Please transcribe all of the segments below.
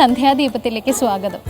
സന്ധ്യാദീപത്തിലേക്ക് സ്വാഗതം.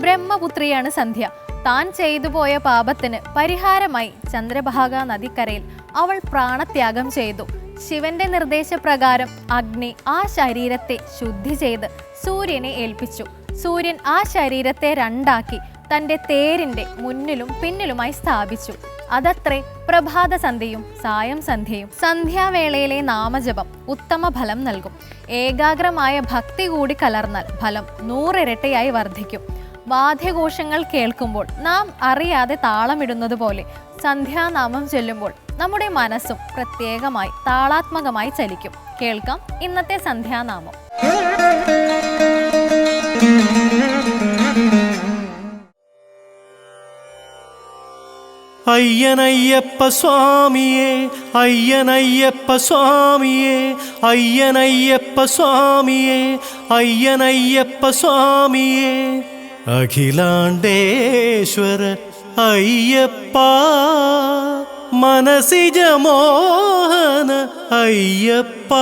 ബ്രഹ്മപുത്രിയാണ് സന്ധ്യ. താൻ ചെയ്തു പോയ പാപത്തിന് പരിഹാരമായി ചന്ദ്രഭാഗ നദിക്കരയിൽ അവൾ പ്രാണത്യാഗം ചെയ്തു. ശിവന്റെ നിർദ്ദേശപ്രകാരം അഗ്നി ആ ശരീരത്തെ ശുദ്ധി ചെയ്ത് സൂര്യനെ ഏൽപ്പിച്ചു. സൂര്യൻ ആ ശരീരത്തെ രണ്ടാക്കി തന്റെ തേരിന്റെ മുന്നിലും പിന്നിലുമായി സ്ഥാപിച്ചു. അതത്രേ പ്രഭാത സന്ധ്യയും സായം സന്ധ്യയും. സന്ധ്യാവേളയിലെ നാമജപം ഉത്തമ ഫലം നൽകും. ഏകാഗ്രമായ ഭക്തി കൂടി കലർന്നാൽ ഫലം നൂറിരട്ടയായി വർദ്ധിക്കും. വാദ്യഘോഷങ്ങൾ കേൾക്കുമ്പോൾ നാം അറിയാതെ താളമിടുന്നത് പോലെ സന്ധ്യാനാമം ചൊല്ലുമ്പോൾ നമ്മുടെ മനസ്സും പ്രത്യേകമായി താളാത്മകമായി ചലിക്കും. കേൾക്കാം ഇന്നത്തെ സന്ധ്യാനാമം. അയ്യനയ്യപ്പ സ്വാമിയേ അയ്യനയ്യപ്പ സ്വാമിയേ അയ്യനയ്യപ്പ സ്വാമിയേ അയ്യനയ്യപ്പ സ്വാമിയേ. അഖിലാണ്ടേശ്വര അയ്യപ്പ മനസിജമോഹന അയ്യപ്പ.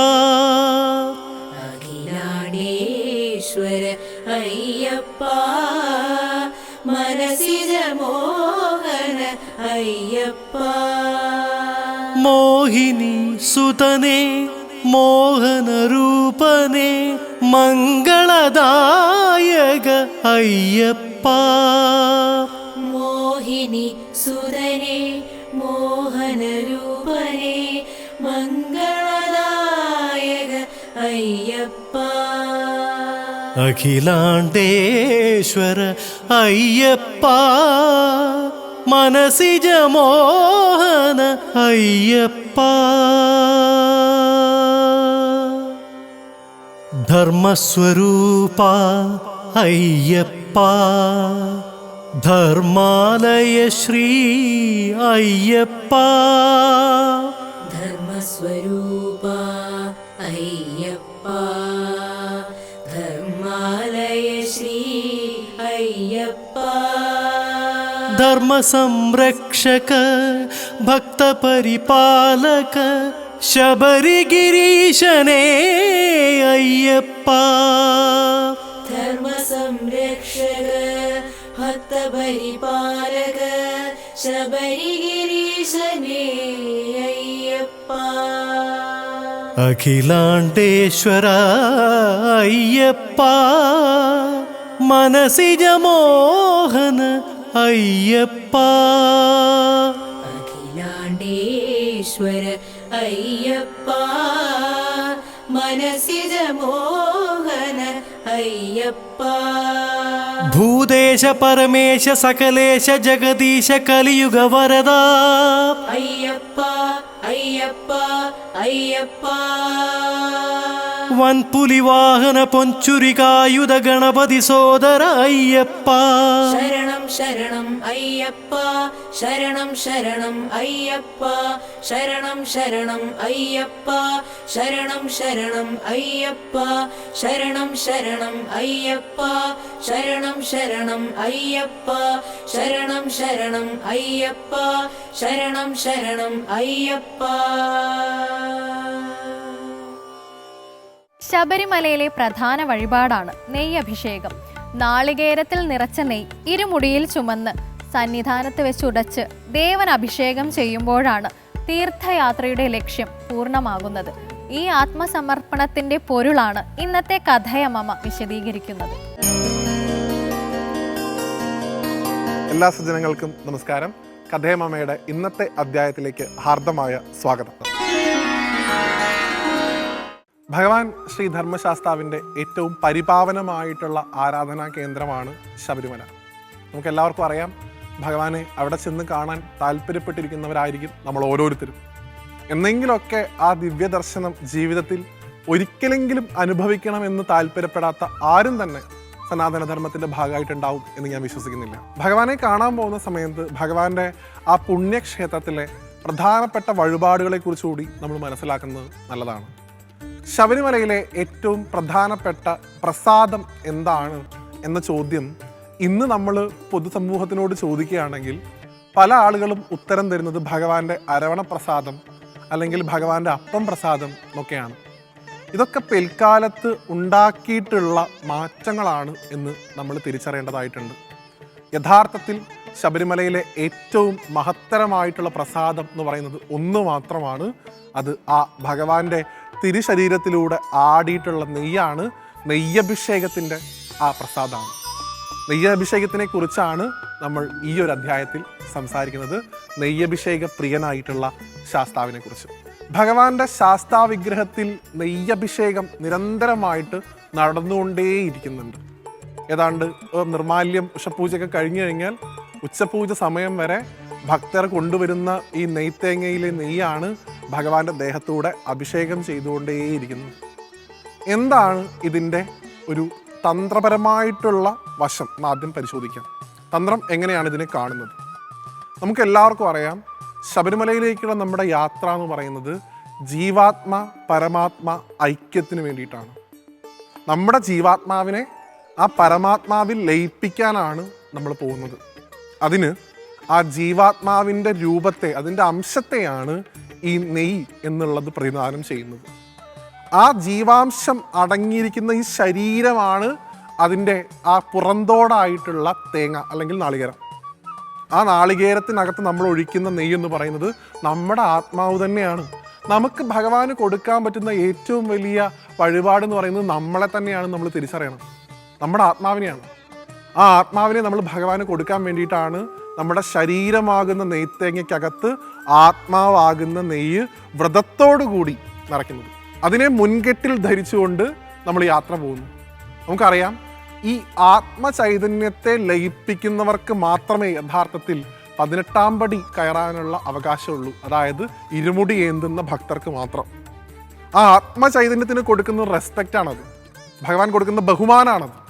മോഹിനി സുതനെ മോഹനരൂപനെ മംഗളദായക അയ്യപ്പ. മോഹിനി സുതനെ മോഹനരൂപനെ മംഗളദായക അയ്യപ്പ. അഖിലാണ്ടേശ്വര അയ്യപ്പ. മനസിജ മോഹന അയ്യപ്പ. ധർമ്മസ്വരൂപ അയ്യപ്പ. ധർമാലയ ശ്രീ അയ്യപ്പ. ധർമ്മസ്വരൂപ അയ്യപ്പ. ധർമാലയ ശ്രീ അയ്യപ്പ. धर्मसंरक्षक भक्तपरिपालक शबरिगिरीशने अय्यप्पा। धर्मसंरक्षक भक्तपरिपालक शबरिगिरीशने अय्यप्पा। अखिलाण्डेश्वर अय्यप्पा मनसि जमोहन അയ്യപ്പ. അഖിലാണ്ടേശ്വര അയ്യപ്പ. മനസിജ മോഹന അയ്യപ്പ. ഭൂദേശ പരമേശ സകലേശ ജഗദീശ കലിയുഗ വരദ. അയ്യപ്പ അയ്യപ്പ അയ്യപ്പ. വൻപുലിവാഹന പൊഞ്ചുരികായുധ ഗണപതി സോദര അയ്യപ്പ. ശരണം ശരണം അയ്യപ്പ. ശരണം ശരണം അയ്യപ്പ. ശരണം ശരണം അയ്യപ്പ. ശരണം ശരണം അയ്യപ്പ. ശരണം ശരണം അയ്യപ്പ. ശരണം ശരണം അയ്യപ്പ. ശരണം ശരണം അയ്യപ്പ. ശരണം ശരണം അയ്യപ്പ. ശബരിമലയിലെ പ്രധാന വഴിപാടാണ് നെയ്യ് അഭിഷേകം നാളികേരത്തിൽ നിറച്ച നെയ്യ് ഇരുമുടിയിൽ ചുമന്ന് സന്നിധാനത്ത് വെച്ച് ഉടച്ച് ദേവൻ അഭിഷേകം ചെയ്യുമ്പോഴാണ് തീർത്ഥയാത്രയുടെ ലക്ഷ്യം പൂർണമാകുന്നത്. ഈ ആത്മസമർപ്പണത്തിന്റെ പൊരുളാണ് ഇന്നത്തെ കഥയമ്മ വിശദീകരിക്കുന്നത്. എല്ലാ സജ്ജനങ്ങൾക്കും നമസ്കാരം. കഥയമ്മയുടെ ഇന്നത്തെ അധ്യായത്തിലേക്ക് ഹാർദമായ സ്വാഗതം. ഭഗവാൻ ശ്രീ ധർമ്മശാസ്താവിന്റെ ഏറ്റവും പരിപാവനമായിട്ടുള്ള ആരാധനാ കേന്ദ്രമാണ് ശബരിമല. നമുക്കെല്ലാവർക്കും അറിയാം ഭഗവാനെ അവിടെ ചെന്ന് കാണാൻ താല്പര്യപ്പെട്ടിരിക്കുന്നവരായിരിക്കും നമ്മൾ ഓരോരുത്തരും. എന്നെങ്കിലൊക്കെ ആ ദിവ്യ ദർശനം ജീവിതത്തിൽ ഒരിക്കലെങ്കിലും അനുഭവിക്കണമെന്ന് താല്പര്യപ്പെടാത്ത ആരും തന്നെ സനാതനധർമ്മത്തിന്റെ ഭാഗമായിട്ടുണ്ടാവും എന്ന് ഞാൻ വിശ്വസിക്കുന്നില്ല. ഭഗവാനെ കാണാൻ പോകുന്ന സമയത്ത് ഭഗവാന്റെ ആ പുണ്യക്ഷേത്രത്തിലെ പ്രധാനപ്പെട്ട വഴിപാടുകളെ കുറിച്ചുകൂടി നമ്മൾ മനസ്സിലാക്കുന്നത് നല്ലതാണ്. ശബരിമലയിലെ ഏറ്റവും പ്രധാനപ്പെട്ട പ്രസാദം എന്താണ് എന്ന ചോദ്യം ഇന്ന് നമ്മൾ പൊതുസമൂഹത്തിനോട് ചോദിക്കുകയാണെങ്കിൽ പല ആളുകളും ഉത്തരം തരുന്നത് ഭഗവാന്റെ അരവണ പ്രസാദം അല്ലെങ്കിൽ ഭഗവാന്റെ അപ്പം പ്രസാദം എന്നൊക്കെയാണ്. ഇതൊക്കെ പിൽക്കാലത്ത് ഉണ്ടാക്കിയിട്ടുള്ള മാറ്റങ്ങളാണ് എന്ന് നമ്മൾ തിരിച്ചറിയേണ്ടതായിട്ടുണ്ട്. യഥാർത്ഥത്തിൽ ശബരിമലയിലെ ഏറ്റവും മഹത്തരമായിട്ടുള്ള പ്രസാദം എന്ന് പറയുന്നത് ഒന്ന് മാത്രമാണ്. അത് ആ ഭഗവാന്റെ തിരുശരീരത്തിലൂടെ ആടിയിട്ടുള്ള നെയ്യാണ് നെയ്യഭിഷേകത്തിന്റെ ആ പ്രസാദമാണ്. നെയ്യഭിഷേകത്തിനെ കുറിച്ചാണ് നമ്മൾ ഈ ഒരു അധ്യായത്തിൽ സംസാരിക്കുന്നത്. നെയ്യഭിഷേക പ്രിയനായിട്ടുള്ള ശാസ്താവിനെ കുറിച്ച് ഭഗവാന്റെ ശാസ്താവിഗ്രഹത്തിൽ നെയ്യഭിഷേകം നിരന്തരമായിട്ട് നടന്നുകൊണ്ടേയിരിക്കുന്നുണ്ട്. ഏതാണ്ട് നിർമാല്യം ഉഷപൂജയൊക്കെ കഴിഞ്ഞു കഴിഞ്ഞാൽ ഉച്ചപൂജ സമയം വരെ ഭക്തർ കൊണ്ടുവരുന്ന ഈ നെയ്ത്തേങ്ങയിലെ നെയ്യാണ് ഭഗവാന്റെ ദേഹത്തൂടെ അഭിഷേകം ചെയ്തുകൊണ്ടേയിരിക്കുന്നു. എന്താണ് ഇതിന്റെ ഒരു തന്ത്രപരമായിട്ടുള്ള വശം? ആദ്യം പരിശോധിക്കാം. തന്ത്രം എങ്ങനെയാണ് ഇതിനെ കാണുന്നത്? നമുക്ക് എല്ലാവർക്കും അറിയാം ശബരിമലയിലേക്കുള്ള നമ്മുടെ യാത്ര എന്ന് പറയുന്നത് ജീവാത്മ പരമാത്മ ഐക്യത്തിന് വേണ്ടിയിട്ടാണ്. നമ്മുടെ ജീവാത്മാവിനെ ആ പരമാത്മാവിൽ ലയിപ്പിക്കാനാണ് നമ്മൾ പോകുന്നത്. അതിന് ആ ജീവാത്മാവിന്റെ രൂപത്തെ അതിന്റെ അംശത്തെയാണ് ഈ നെയ് എന്നുള്ളത് പ്രതിദാനം ചെയ്യുന്നത്. ആ ജീവാംശം അടങ്ങിയിരിക്കുന്ന ഈ ശരീരമാണ് അതിന്റെ ആ പുറന്തോടായിട്ടുള്ള തേങ്ങ അല്ലെങ്കിൽ നാളികേരം. ആ നാളികേരത്തിനകത്ത് നമ്മൾ ഒഴിക്കുന്ന നെയ്യ് എന്ന് പറയുന്നത് നമ്മുടെ ആത്മാവ് തന്നെയാണ്. നമുക്ക് ഭഗവാന് കൊടുക്കാൻ പറ്റുന്ന ഏറ്റവും വലിയ വഴിപാട് എന്ന് പറയുന്നത് നമ്മളെ തന്നെയാണ് നമ്മൾ തിരിച്ചറിയണം. നമ്മുടെ ആത്മാവിനെയാണ്. ആ ആത്മാവിനെ നമ്മൾ ഭഗവാന് കൊടുക്കാൻ വേണ്ടിയിട്ടാണ് നമ്മുടെ ശരീരമാകുന്ന നെയ്ത്തേങ്ങയ്ക്കകത്ത് ആത്മാവാകുന്ന നെയ്യ് വ്രതത്തോടു കൂടി നിറയ്ക്കുന്നത്. അതിനെ മുൻകെട്ടിൽ ധരിച്ചുകൊണ്ട് നമ്മൾ യാത്ര പോകുന്നു. നമുക്കറിയാം ഈ ആത്മചൈതന്യത്തെ ലയിപ്പിക്കുന്നവർക്ക് മാത്രമേ യഥാർത്ഥത്തിൽ പതിനെട്ടാം പടി കയറാനുള്ള അവകാശമുള്ളൂ. അതായത് ഇരുമുടി ഏന്തുന്ന ഭക്തർക്ക് മാത്രം. ആ ആത്മചൈതന്യത്തിന് കൊടുക്കുന്ന റെസ്പെക്റ്റ് ആണത്. ഭഗവാൻ കൊടുക്കുന്ന ബഹുമാനാണത്.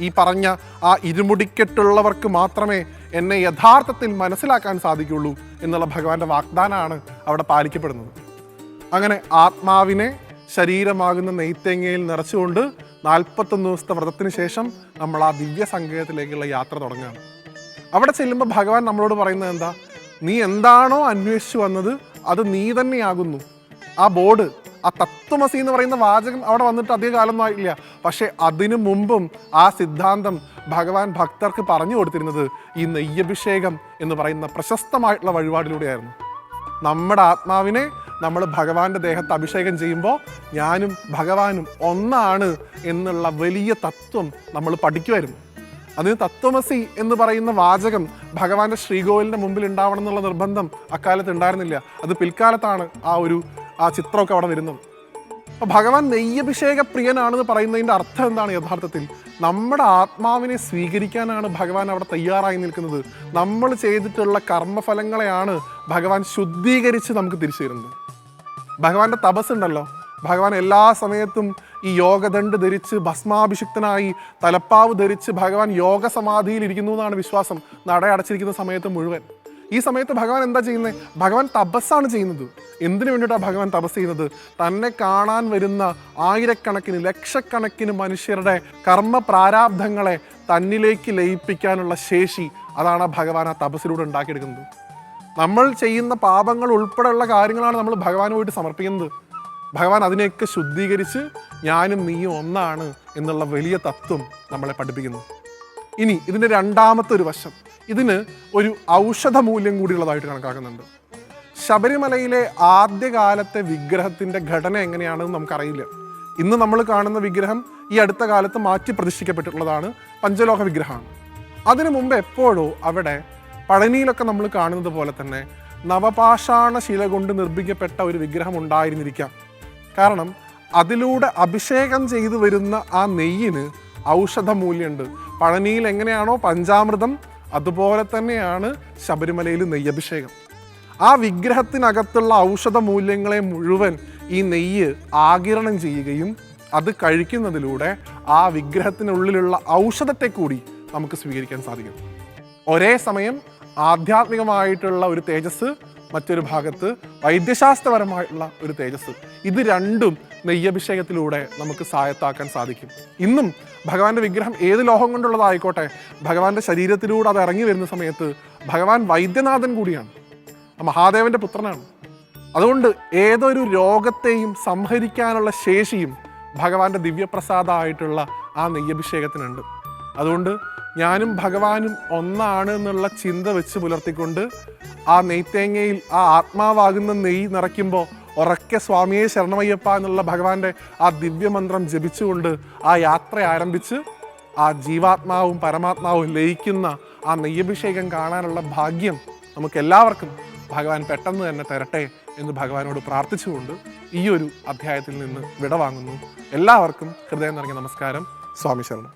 ഈ പറഞ്ഞ ആ ഇരുമുടിക്കെട്ടുള്ളവർക്ക് മാത്രമേ എന്നെ യഥാർത്ഥത്തിൽ മനസ്സിലാക്കാൻ സാധിക്കുള്ളൂ എന്നുള്ള ഭഗവാന്റെ വാഗ്ദാനമാണ് അവിടെ പാലിക്കപ്പെടുന്നത്. അങ്ങനെ ആത്മാവിനെ ശരീരമാകുന്ന നെയ്ത്തേങ്ങയിൽ നിറച്ചുകൊണ്ട് നാൽപ്പത്തൊന്ന് ദിവസത്തെ വ്രതത്തിന് ശേഷം നമ്മൾ ആ ദിവ്യ സങ്കേതത്തിലേക്കുള്ള യാത്ര തുടങ്ങുകയാണ്. അവിടെ ചെല്ലുമ്പോൾ ഭഗവാൻ നമ്മളോട് പറയുന്നത് എന്താ? നീ എന്താണോ അന്വേഷിച്ചു വന്നത് അത് നീ തന്നെയാകുന്നു. ആ ബോർഡ് ആ തത്വമസി എന്ന് പറയുന്ന വാചകം അവിടെ വന്നിട്ട് അധിക കാലമൊന്നും ആയില്ല പക്ഷേ അതിനു മുമ്പും ആ സിദ്ധാന്തം ഭഗവാൻ ഭക്തർക്ക് പറഞ്ഞു കൊടുത്തിരുന്നത് ഈ നെയ്യഭിഷേകം എന്ന് പറയുന്ന പ്രശസ്തമായിട്ടുള്ള വഴിപാടിലൂടെയായിരുന്നു. നമ്മുടെ ആത്മാവിനെ നമ്മൾ ഭഗവാന്റെ ദേഹത്ത് അഭിഷേകം ചെയ്യുമ്പോൾ ഞാനും ഭഗവാനും ഒന്നാണ് എന്നുള്ള വലിയ തത്വം നമ്മൾ പഠിക്കുമായിരുന്നു അതിന് തത്വമസി എന്ന് പറയുന്ന വാചകം ഭഗവാന്റെ ശ്രീകോവിലിന്റെ മുമ്പിൽ ഉണ്ടാവണം എന്നുള്ള നിർബന്ധം അക്കാലത്ത് ഉണ്ടായിരുന്നില്ല. അത് പിൽക്കാലത്താണ് ആ ഒരു ആ ചിത്രമൊക്കെ അവിടെ വരുന്നത് അപ്പൊ ഭഗവാൻ നെയ്യഭിഷേക പ്രിയനാണെന്ന് പറയുന്നതിന്റെ അർത്ഥം എന്താണ് യഥാർത്ഥത്തിൽ? നമ്മുടെ ആത്മാവിനെ സ്വീകരിക്കാനാണ് ഭഗവാൻ അവിടെ തയ്യാറായി നിൽക്കുന്നത്. നമ്മൾ ചെയ്തിട്ടുള്ള കർമ്മഫലങ്ങളെയാണ് ഭഗവാൻ ശുദ്ധീകരിച്ച് നമുക്ക് തിരിച്ചു തരുന്നത്. ഭഗവാന്റെ തപസ്സുണ്ടല്ലോ ഭഗവാൻ എല്ലാ സമയത്തും ഈ യോഗദണ്ഡ് ധരിച്ച് ഭസ്മാഭിഷിക്തനായി തലപ്പാവ് ധരിച്ച് ഭഗവാൻ യോഗ സമാധിയിൽ ഇരിക്കുന്നു എന്നാണ് വിശ്വാസം. നട അടച്ചിരിക്കുന്ന സമയത്ത് മുഴുവൻ. ഈ സമയത്ത് ഭഗവാൻ എന്താ ചെയ്യുന്നത് ഭഗവാൻ തപസ്സാണ് ചെയ്യുന്നത്. എന്തിനു വേണ്ടിയിട്ടാണ് ഭഗവാൻ തപസ് ചെയ്യുന്നത്? തന്നെ കാണാൻ വരുന്ന ആയിരക്കണക്കിന് ലക്ഷക്കണക്കിന് മനുഷ്യരുടെ കർമ്മ പ്രാരാബ്ധങ്ങളെ തന്നിലേക്ക് ലയിപ്പിക്കാനുള്ള ശേഷി അതാണ് ഭഗവാൻ ആ തപസ്സിലൂടെ ഉണ്ടാക്കിയെടുക്കുന്നത്. നമ്മൾ ചെയ്യുന്ന പാപങ്ങൾ ഉൾപ്പെടെയുള്ള കാര്യങ്ങളാണ് നമ്മൾ ഭഗവാൻ പോയിട്ട് സമർപ്പിക്കുന്നത്. ഭഗവാൻ അതിനെയൊക്കെ ശുദ്ധീകരിച്ച് ഞാനും നീയും ഒന്നാണ് എന്നുള്ള വലിയ തത്വം നമ്മളെ പഠിപ്പിക്കുന്നു. ഇനി ഇതിന്റെ രണ്ടാമത്തെ ഒരു വശം. ഇതിന് ഒരു ഔഷധ മൂല്യം കൂടിയുള്ളതായിട്ട് കണക്കാക്കുന്നുണ്ട്. ശബരിമലയിലെ ആദ്യകാലത്തെ വിഗ്രഹത്തിന്റെ ഘടന എങ്ങനെയാണെന്ന് നമുക്കറിയില്ല. ഇന്ന് നമ്മൾ കാണുന്ന വിഗ്രഹം ഈ അടുത്ത കാലത്ത് മാറ്റി പ്രതിഷ്ഠിക്കപ്പെട്ടിട്ടുള്ളതാണ് പഞ്ചലോഹ വിഗ്രഹമാണ്. അതിനു മുമ്പ് എപ്പോഴോ അവിടെ പഴനിയിലൊക്കെ നമ്മൾ കാണുന്നത് പോലെ തന്നെ നവപാഷാണ ശില കൊണ്ട് നിർമ്മിക്കപ്പെട്ട ഒരു വിഗ്രഹം ഉണ്ടായിരുന്നിരിക്കാം. കാരണം അതിലൂടെ അഭിഷേകം ചെയ്തു വരുന്ന ആ നെയ്യിന് ഔഷധ മൂല്യമുണ്ട് പഴനിയിൽ എങ്ങനെയാണോ പഞ്ചാമൃതം അതുപോലെ തന്നെയാണ് ശബരിമലയിൽ നെയ്യഭിഷേകം. ആ വിഗ്രഹത്തിനകത്തുള്ള ഔഷധ മൂല്യങ്ങളെ മുഴുവൻ ഈ നെയ്യ് ആകിരണം ചെയ്യുകയും അത് കഴിക്കുന്നതിലൂടെ ആ വിഗ്രഹത്തിനുള്ളിലുള്ള ഔഷധത്തെ കൂടി നമുക്ക് സ്വീകരിക്കാൻ സാധിക്കും. ഒരേ സമയം ആധ്യാത്മികമായിട്ടുള്ള ഒരു തേജസ് മറ്റൊരു ഭാഗത്ത് വൈദ്യശാസ്ത്രപരമായിട്ടുള്ള ഒരു തേജസ്. ഇത് രണ്ടും നെയ്യഭിഷേകത്തിലൂടെ നമുക്ക് സായത്താക്കാൻ സാധിക്കും. ഇന്നും ഭഗവാന്റെ വിഗ്രഹം ഏത് ലോഹം കൊണ്ടുള്ളതായിക്കോട്ടെ ഭഗവാന്റെ ശരീരത്തിലൂടെ അത് ഇറങ്ങി വരുന്ന സമയത്ത് ഭഗവാൻ വൈദ്യനാഥൻ കൂടിയാണ്. മഹാദേവന്റെ പുത്രനാണ്. അതുകൊണ്ട് ഏതൊരു രോഗത്തെയും സംഹരിക്കാനുള്ള ശേഷിയും ഭഗവാന്റെ ദിവ്യപ്രസാദമായിട്ടുള്ള ആ നെയ്യഭിഷേകത്തിനുണ്ട്. അതുകൊണ്ട് ഞാനും ഭഗവാനും ഒന്നാണ് എന്നുള്ള ചിന്ത വെച്ച് പുലർത്തിക്കൊണ്ട് ആ നെയ്ത്തേങ്ങയിൽ ആ ആത്മാവാകുന്ന നെയ്യ് നിറയ്ക്കുമ്പോൾ ഉറക്കെ സ്വാമിയെ ശരണമയ്യപ്പ എന്നുള്ള ഭഗവാന്റെ ആ ദിവ്യമന്ത്രം ജപിച്ചുകൊണ്ട് ആ യാത്ര ആരംഭിച്ച് ആ ജീവാത്മാവും പരമാത്മാവും ലയിക്കുന്ന ആ നെയ്യഭിഷേകം കാണാനുള്ള ഭാഗ്യം നമുക്ക് എല്ലാവർക്കും ഭഗവാൻ പെട്ടെന്ന് തന്നെ തരട്ടെ എന്ന് ഭഗവാനോട് പ്രാർത്ഥിച്ചുകൊണ്ട് ഈ ഒരു അധ്യായത്തിൽ നിന്ന് വിടവാങ്ങുന്നു. എല്ലാവർക്കും ഹൃദയം നിറഞ്ഞ നമസ്കാരം. സ്വാമി ശരണം.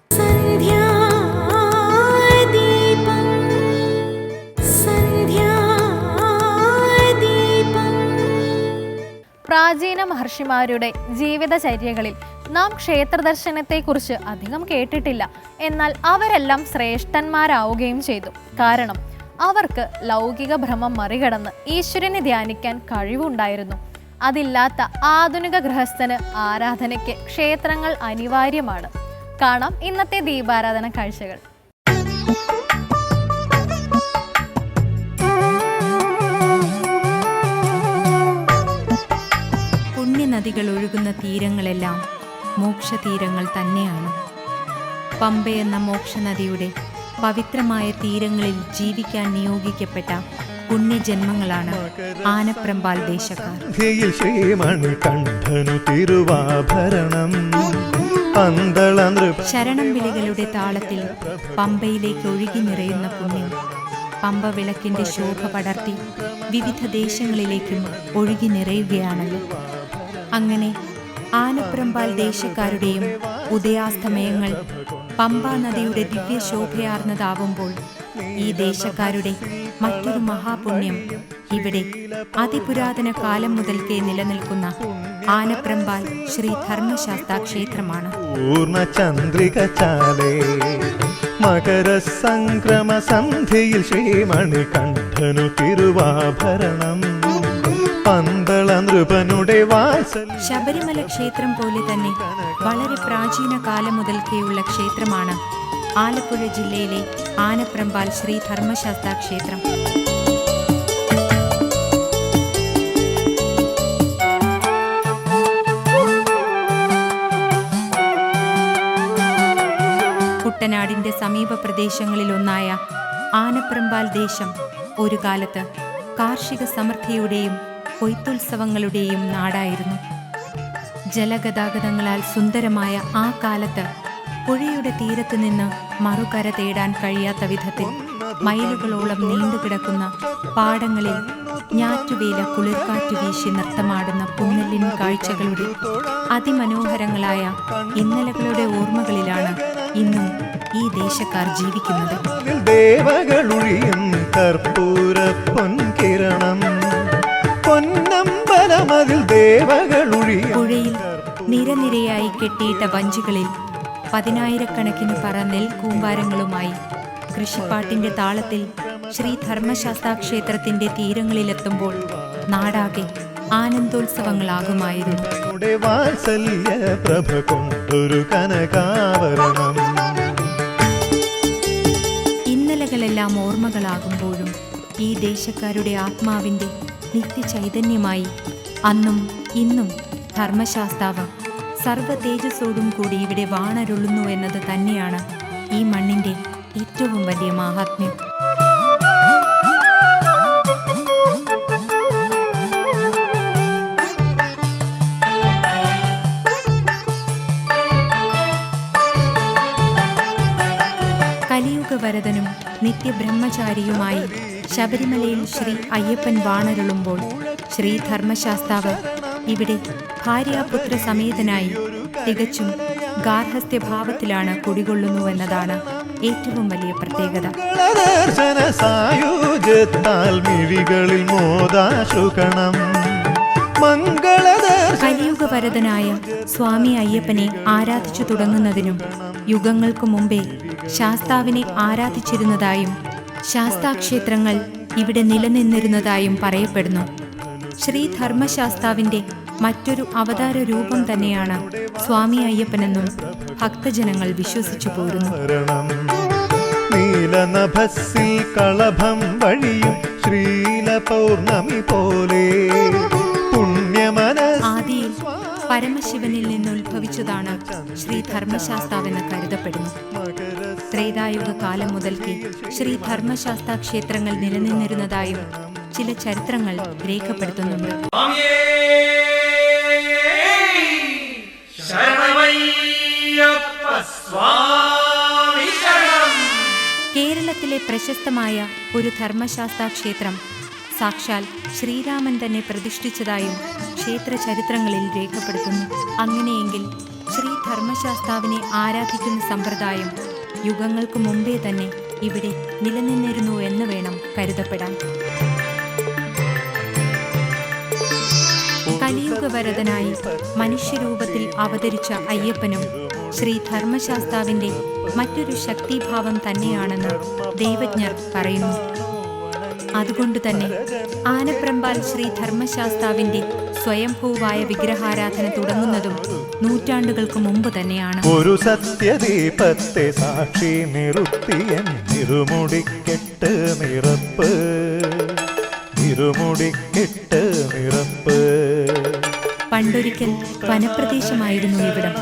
പ്രാചീന മഹർഷിമാരുടെ ജീവിതചര്യകളിൽ നാം ക്ഷേത്രദർശനത്തെക്കുറിച്ച് അധികം കേട്ടിട്ടില്ല. എന്നാൽ അവരെല്ലാം ശ്രേഷ്ഠന്മാരാവുകയും ചെയ്തു. കാരണം അവർക്ക് ലൗകിക ഭ്രമം മറികടന്ന് ഈശ്വരനെ ധ്യാനിക്കാൻ കഴിവുണ്ടായിരുന്നു. അതില്ലാത്ത ആധുനിക ഗൃഹസ്ഥന് ആരാധനയ്ക്ക് ക്ഷേത്രങ്ങൾ അനിവാര്യമാണ്. കാണാം ഇന്നത്തെ ദീപാരാധന കാഴ്ചകൾ. പുണ്യനദികൾ ഒഴുകുന്ന തീരങ്ങളെല്ലാം മോക്ഷതീരങ്ങൾ തന്നെയാണ്. പമ്പയെന്ന മോക്ഷനദിയുടെ പവിത്രമായ തീരങ്ങളിൽ ജീവിക്കാൻ നിയോഗിക്കപ്പെട്ട പുണ്യജന്മങ്ങളാണ് ആനപ്രമ്പാൽ ദേശക്കാർ. തിരുവാഭരണം. ശരണം വിളികളുടെ താളത്തിൽ പമ്പയിലേക്ക് ഒഴുകി നിറയുന്ന പുണ്യം പമ്പ വിളക്കിന്റെ ശോഭ പടർത്തി വിവിധ ദേശങ്ങളിലേക്കും ഒഴുകി നിറയുകയാണല്ലോ. അങ്ങനെ ആനപ്രമ്പാൽ ദേശക്കാരുടെയും ഉദയാസ്തമയങ്ങൾ പമ്പാ നദിയുടെ ദിവ്യശോഭയാർന്നതാവുമ്പോൾ ഈ ദേശക്കാരുടെ മറ്റൊരു മഹാപുണ്യം ഇവിടെ അതിപുരാതന കാലം മുതൽക്കേ നിലനിൽക്കുന്ന ആനപ്രമ്പാൽ ശ്രീ ധർമ്മശാസ്ത്ര ക്ഷേത്രമാണ് പൂർണചന്ദ്രിക ചാലേ സന്ധിയിൽ സന്ധ്യയിൽ ശ്രീമണികണ്ഠനു തിരുവാഭരണം. പന്തള നൃപനുടെ ശബരിമല ക്ഷേത്രം പോലെ തന്നെ വളരെ പ്രാചീന കാലം മുതൽക്കേയുള്ള ക്ഷേത്രമാണ് ആലപ്പുഴ ജില്ലയിലെ ആനപ്രമ്പാൽ ശ്രീ ധർമ്മശാസ്ത്ര ക്ഷേത്രം. കുട്ടനാടിന്റെ സമീപ പ്രദേശങ്ങളിലൊന്നായ ആനപ്രമ്പാൽ ദേശം ഒരു കാലത്ത് കാർഷിക സമൃദ്ധിയുടെയും കൊയ്ത്തുത്സവങ്ങളുടെയും നാടായിരുന്നു. ജലഗതാഗതങ്ങളാൽ സുന്ദരമായ ആ കാലത്ത് പുഴയുടെ തീരത്ത് നിന്ന് മറുകര തേടാൻ കഴിയാത്ത വിധത്തിൽ മൈലുകളോളം നീണ്ടുകിടക്കുന്ന പാടങ്ങളിൽ ഞാറ്റുവേല കുളിർക്കാറ്റ് വീശി നൃത്തമാടുന്ന പുന്നല്ലിൻ കാഴ്ചകളുടെ അതിമനോഹരങ്ങളായ ഇന്നലകളുടെ ഓർമ്മകളിലാണ് ഇന്നും ഈ ദേശക്കാർ ജീവിക്കുന്നത്. ദേവകളുഴിയും കർപ്പൂര പൊൻകിരണം. പൊന്നമ്പലമതിൽ ദേവകളുഴി പുഴയിൽ നിരനിരയായി കെട്ടിയിട്ട വഞ്ചികളിൽ പതിനായിരക്കണക്കിന് പറ നെൽ കൂമ്പാരങ്ങളുമായി കൃഷിപ്പാട്ടിന്റെ താളത്തിൽ ശ്രീ ധർമ്മശാസ്ത്ര ക്ഷേത്രത്തിന്റെ തീരങ്ങളിലെത്തുമ്പോൾ നാടാകെ ആനന്ദോത്സവങ്ങളാകുമായിരുന്നു. നമ്മുടെ വാത്സല്യ പ്രഭ കൊണ്ടൊരു കനകാവരണം. ഇന്നലകളെല്ലാം ഓർമ്മകളാകുമ്പോഴും ഈ ദേശക്കാരുടെ ആത്മാവിന്റെ നിത്യചൈതന്യമായി. അന്നും ഇന്നും ധർമ്മശാസ്താവ് സർവ തേജസ്സോടും കൂടി ഇവിടെ വാണരുളുന്നു എന്നത് തന്നെയാണ് ഈ മണ്ണിന്റെ ഏറ്റവും വലിയ മാഹാത്മ്യം. കലിയുഗവരതനും നിത്യബ്രഹ്മചാരിയുമായി ശബരിമലയിൽ ശ്രീ അയ്യപ്പൻ വാണരുളുമ്പോൾ ശ്രീ ധർമ്മശാസ്താവ് ഇവിടെ ഭാര്യാപുത്ര സമേതനായി തികച്ചും ഗാർഹസ്ഥ്യഭാവത്തിലാണ് കുടികൊള്ളുന്നുവെന്നതാണ് ഏറ്റവും വലിയ പ്രത്യേകത. മിഴികളിൽ മോദാശുകണം മംഗളദർശന സ്വാമി അയ്യപ്പനെ ആരാധിച്ചു തുടങ്ങുന്നതിനും യുഗങ്ങൾക്കു മുമ്പേ ശാസ്താവിനെ ആരാധിച്ചിരുന്നതായും ശാസ്താക്ഷേത്രങ്ങൾ ഇവിടെ നിലനിന്നിരുന്നതായും പറയപ്പെടുന്നു. ശ്രീ ധർമ്മശാസ്താവിന്റെ മറ്റൊരു അവതാര രൂപം തന്നെയാണ് സ്വാമി അയ്യപ്പനെന്നും ഭക്തജനങ്ങൾ വിശ്വസിച്ചു പോരുന്നു. നീലനഭസ്സിൽ കളഭം വഴിയും ശ്രീല പൗർണമി പോലെ പുണ്യമന ആദിയിൽ പരമശിവനിൽ നിന്ന് ശ്രീ ധർമ്മശാസ്താവെന്ന് കരുതപ്പെടുന്നു. ത്രേതായുഗ കാലം മുതൽക്ക് ശ്രീ ധർമ്മശാസ്ത ക്ഷേത്രങ്ങൾ നിലനിന്നിരുന്നതായും ചില ചരിത്രങ്ങൾ രേഖപ്പെടുത്തുന്നുണ്ട്. കേരളത്തിലെ പ്രശസ്തമായ ഒരു ധർമ്മശാസ്ത്ര ക്ഷേത്രം സാക്ഷാൽ ശ്രീരാമൻ തന്നെ പ്രതിഷ്ഠിച്ചതായും ക്ഷേത്ര ചരിത്രങ്ങളിൽ രേഖപ്പെടുത്തുന്നു. അങ്ങനെയെങ്കിൽ ശ്രീ ധർമ്മശാസ്താവിനെ ആരാധിക്കുന്ന സമ്പ്രദായം യുഗങ്ങൾക്ക് മുമ്പേ തന്നെ ഇവിടെ നിലനിന്നിരുന്നു എന്ന് വേണം കരുതപ്പെടാൻ. കലിയുഗവരതനായി മനുഷ്യരൂപത്തിൽ അവതരിച്ച അയ്യപ്പനും ശ്രീ ധർമ്മശാസ്താവിന്റെ മറ്റൊരു ശക്തിഭാവം തന്നെയാണെന്ന് ദൈവജ്ഞർ പറയുന്നു. അതുകൊണ്ട് തന്നെ ആനപ്രമ്പാൽ ശ്രീ ധർമ്മശാസ്താവിന്റെ സ്വയംഭൂവായ വിഗ്രഹാരാധന തുടങ്ങുന്നതും നൂറ്റാണ്ടുകൾക്ക് മുമ്പ് തന്നെയാണ്. ഒരു സത്യദീപത്തെ സാക്ഷി നിറുത്തിയൻ ഇരുമുടിക്കെട്ട് നിറപ്പ്. ഇരുമുടിക്കെട്ട് നിറപ്പ്. പണ്ടൊരിക്കൽ വനപ്രദേശമായിരുന്നു ഇവിടം.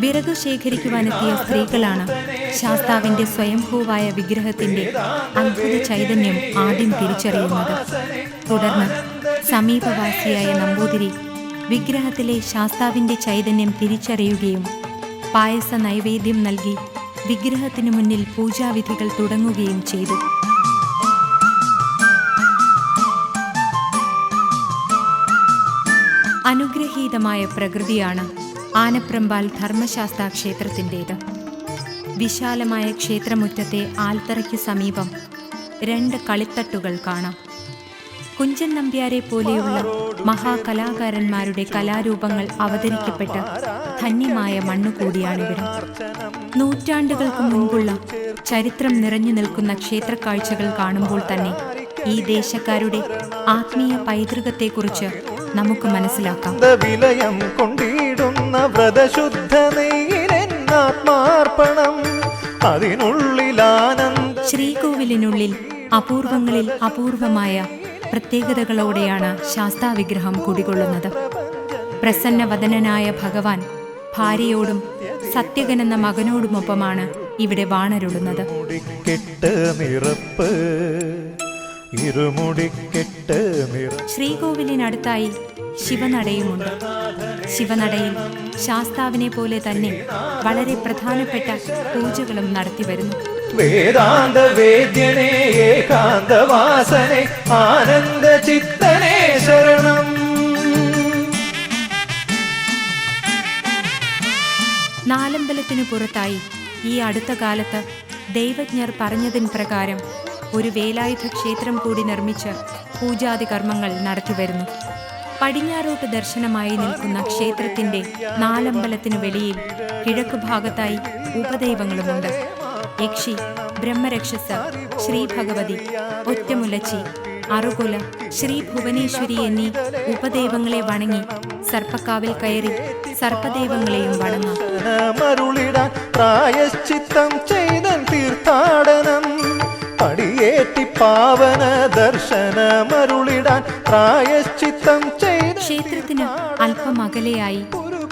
വിറകു ശേഖരിക്കുവാനെത്തിയ സ്ത്രീകളാണ് ശാസ്താവിന്റെ സ്വയംഭൂവായ വിഗ്രഹത്തിന്റെ അത്ഭുത ചൈതന്യം ആദ്യം തിരിച്ചറിയുന്നത്. തുടർന്ന് സമീപവാസിയായ നമ്പൂതിരി വിഗ്രഹത്തിലെ ശാസ്താവിന്റെ ചൈതന്യം തിരിച്ചറിയുകയും പായസ നൈവേദ്യം നൽകി വിഗ്രഹത്തിനു മുന്നിൽ പൂജാവിധികൾ തുടങ്ങുകയും ചെയ്തു. അനുഗ്രഹീതമായ പ്രകൃതിയാണ് ആനപ്രമ്പാൽ ധർമ്മശാസ്ത്ര ക്ഷേത്രത്തിന്റേത് വിശാലമായ ക്ഷേത്രമുറ്റത്തെ ആൽത്തറയ്ക്ക് സമീപം രണ്ട് കളിത്തട്ടുകൾ കാണാം. കുഞ്ചൻ നമ്പ്യാരെ പോലെയുള്ള മഹാകലാകാരന്മാരുടെ കലാരൂപങ്ങൾ അവതരിക്കപ്പെട്ട ധന്യമായ മണ്ണുകൂടിയാണിവിടം നൂറ്റാണ്ടുകൾക്ക് മുൻപുള്ള ചരിത്രം നിറഞ്ഞു നിൽക്കുന്ന ക്ഷേത്രക്കാഴ്ചകൾ കാണുമ്പോൾ തന്നെ ഈ ദേശക്കാരുടെ ആത്മീയ പൈതൃകത്തെക്കുറിച്ച് നമുക്ക് മനസ്സിലാക്കാം. വിലയം കൊണ്ടിടുന്ന വ്രതശുദ്ധ ശ്രീകോവിലിനുള്ളിൽ അപൂർവങ്ങളിൽ അപൂർവമായ പ്രത്യേകതകളോടെയാണ് ശാസ്താവിഗ്രഹം കുടികൊള്ളുന്നത്. പ്രസന്നവദനനായ ഭഗവാൻ ഭാര്യയോടും സത്യകൻ എന്ന മകനോടുമൊപ്പമാണ് ഇവിടെ വാണരുളുന്നത്. നിറ ശ്രീകോവിലിനടുത്തായി ശിവനടയുമുണ്ട്. ശിവനടയിൽ ശാസ്താവിനെ പോലെ തന്നെ വളരെ പ്രധാനപ്പെട്ട പൂജകളും നടത്തിവരുന്നു. വേദാന്ത വേദ്യനെ ഏകാന്ത വാസനെ ആനന്ദ ചിത്തനെ ശരണം. നാലമ്പലത്തിനു പുറത്തായി ഈ അടുത്ത കാലത്ത് ദൈവജ്ഞർ പറഞ്ഞതിൻ പ്രകാരം ഒരു വേലായുധ ക്ഷേത്രം കൂടി നിർമ്മിച്ച് പൂജാതി കർമ്മങ്ങൾ നടത്തിവരുന്നു പടിഞ്ഞാറോട്ട് ദർശനമായി നിൽക്കുന്ന ക്ഷേത്രത്തിന്റെ നാലമ്പലത്തിനു വെളിയിൽ കിഴക്ക് ഭാഗത്തായി ഉപദൈവങ്ങളുമുണ്ട്. യക്ഷി ബ്രഹ്മരക്ഷസ ശ്രീ ഭഗവതി ഒറ്റമുലച്ചി അറുകുല ശ്രീ ഭുവനേശ്വരി എന്നീ ഉപദേവങ്ങളെ വണങ്ങി സർപ്പക്കാവിൽ കയറി സർപ്പദേവങ്ങളെയും വണങ്ങാം. മരുളിടാൻ പ്രായശ്ചിത്തം ചെയ്തൻ തീർത്ഥാടനം പടിയേറ്റി പാവന ദർശനമരുളിടാൻ പ്രായശ്ചിത്തം ചെയ്ത ക്ഷേത്രത്തിന് അല്പം അകലെയായി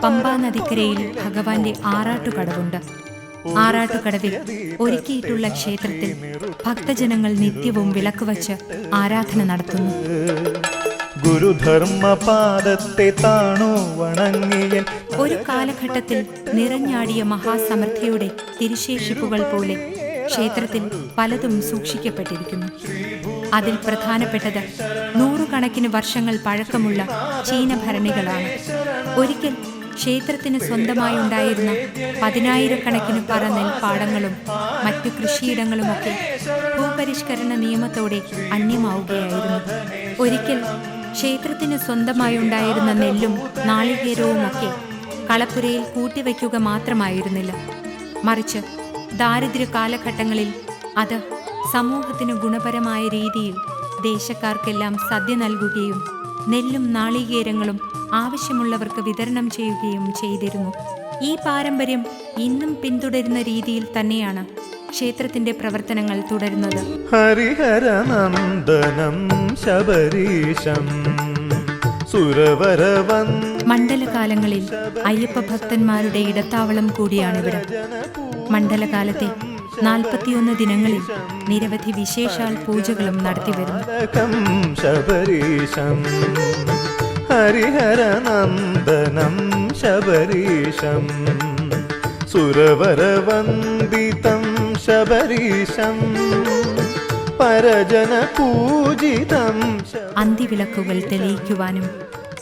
പമ്പാ നദിക്കരയിൽ ഭഗവാന്റെ ആറാട്ടുകടവുണ്ട്. ആറാട്ടുകടവിൽ ഒരുക്കിയിട്ടുള്ള ക്ഷേത്രത്തിൽ ഭക്തജനങ്ങൾ നിത്യവും വിളക്ക് വച്ച് ആരാധന നടത്തുന്നു. ഗുരുധർമ്മപാദത്തെ താണു ഒരു കാലഘട്ടത്തിൽ നിറഞ്ഞാടിയ മഹാസമൃദ്ധിയുടെ തിരിശേഷിപ്പുകൾ പോലെ ക്ഷേത്രത്തിൽ പലതും സൂക്ഷിക്കപ്പെട്ടിരിക്കുന്നു. അതിൽ പ്രധാനപ്പെട്ടത് നൂറുകണക്കിന് വർഷങ്ങൾ പഴക്കമുള്ള ചീനഭരണികളാണ് ഒരിക്കൽ ക്ഷേത്രത്തിന് സ്വന്തമായി ഉണ്ടായിരുന്ന പതിനായിരക്കണക്കിന് പറ നെൽപ്പാടങ്ങളും മറ്റു കൃഷിയിടങ്ങളുമൊക്കെ ഭൂപരിഷ്കരണ നിയമത്തോടെ അന്യമാവുകയായിരുന്നു. ഒരിക്കൽ ക്ഷേത്രത്തിന് സ്വന്തമായി ഉണ്ടായിരുന്ന നെല്ലും നാളികേരവുമൊക്കെ കളപ്പുരയിൽ കൂട്ടിവയ്ക്കുക മാത്രമായിരുന്നില്ല. മറിച്ച് ദാരിദ്ര്യ കാലഘട്ടങ്ങളിൽ അത് സമൂഹത്തിന് ഗുണപരമായ രീതിയിൽ ദേശക്കാർക്കെല്ലാം സദ്യ നൽകുകയും നെല്ലും നാളികേരങ്ങളും ആവശ്യമുള്ളവർക്ക് വിതരണം ചെയ്യുകയും ചെയ്തിരുന്നു. ഈ പാരമ്പര്യം ഇന്നും പിന്തുടരുന്ന രീതിയിൽ തന്നെയാണ് ക്ഷേത്രത്തിന്റെ പ്രവർത്തനങ്ങൾ തുടരുന്നത്. ഹരിഹരനന്ദനം ശബരീശം മണ്ഡലകാലങ്ങളിൽ അയ്യപ്പ ഭക്തന്മാരുടെ ഇടത്താവളം ഇവിടെ മണ്ഡലകാലത്തെ നാൽപ്പത്തിയൊന്ന് ദിനങ്ങളിൽ നിരവധി വിശേഷാൽ പൂജകളും നടത്തിവരുന്നു. ഹരിഹരനന്ദനം ശബരീശം. സുരവരവന്ദിതം ശബരീശം. പരജന പൂജിതം അന്തിവിളക്കുകൾ തെളിയിക്കുവാനും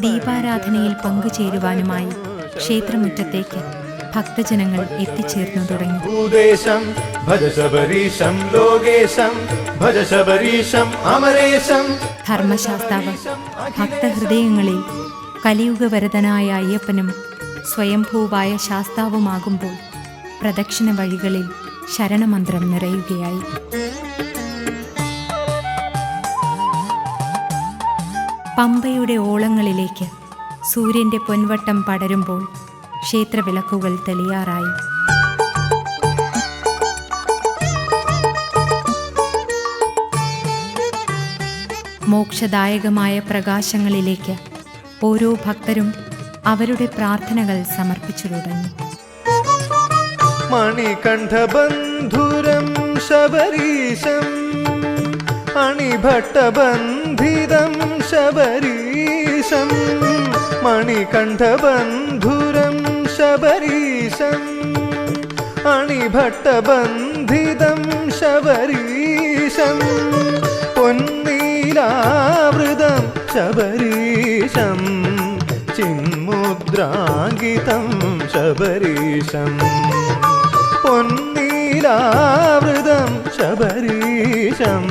ദീപാരാധനയിൽ പങ്കുചേരുവാനുമായി ക്ഷേത്രമുറ്റത്തേക്ക് ഭക്തജനങ്ങൾ എത്തിച്ചേർന്നു തുടങ്ങി. ഭൂദേശം ഭജശബരീശം ലോകേശം ഭജശബരീശം അമരേശം. ധർമ്മശാസ്താവ് ഭക്തഹൃദയങ്ങളിൽ കലിയുഗവരതനായ അയ്യപ്പനും സ്വയംഭൂവായ ശാസ്താവുമാകുമ്പോൾ പ്രദക്ഷിണ വഴികളിൽ ശരണമന്ത്രം നിറയുകയായി. പമ്പയുടെ ഓളങ്ങളിലേക്ക് സൂര്യന്റെ പൊൻവട്ടം പടരുമ്പോൾ ക്ഷേത്രവിളക്കുകൾ തെളിയാറായി. മോക്ഷദായകമായ പ്രകാശങ്ങളിലേക്ക് ഓരോ ഭക്തരും അവരുടെ പ്രാർത്ഥനകൾ സമർപ്പിച്ചു തുടങ്ങി. മണികണ്ഠബന്ധുരം ശബരീശം അണിഭട്ടബന്ധിതം ശബരീശം. മണികണ്ഠബന്ധുരം ശബരീശം അണിഭട്ടബന്ധിതം ശബരീശം പൊന്നീലാവൃതം ശബരീശം ചിന്മുദ്രാങ്കിതം ശബരീശം പൊന്നീലാവൃതം ശബരീശം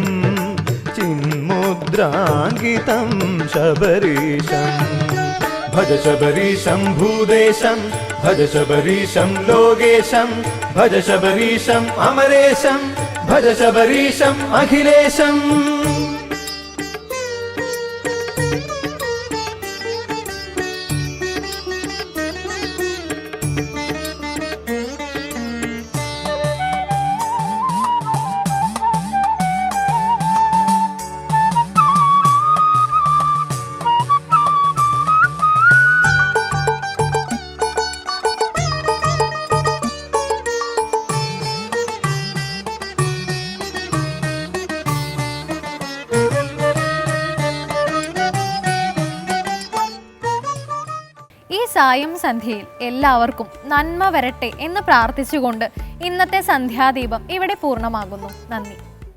ചിന്മുദ്രാങ്കിതം ശബരീശം. ഭജ ശബരീശം ഭൂദേശം ഭജ ശബരീശം ലോകേശം ഭജ ശബരീശം അമരേശം ഭജ ശബരീശം അഖിലേശം. സായം സന്ധ്യയിൽ എല്ലാവർക്കും നന്മ വരട്ടെ എന്ന് പ്രാർത്ഥിച്ചുകൊണ്ട് ഇന്നത്തെ സന്ധ്യാദീപം ഇവിടെ പൂർണമാകുന്നു. നന്ദി.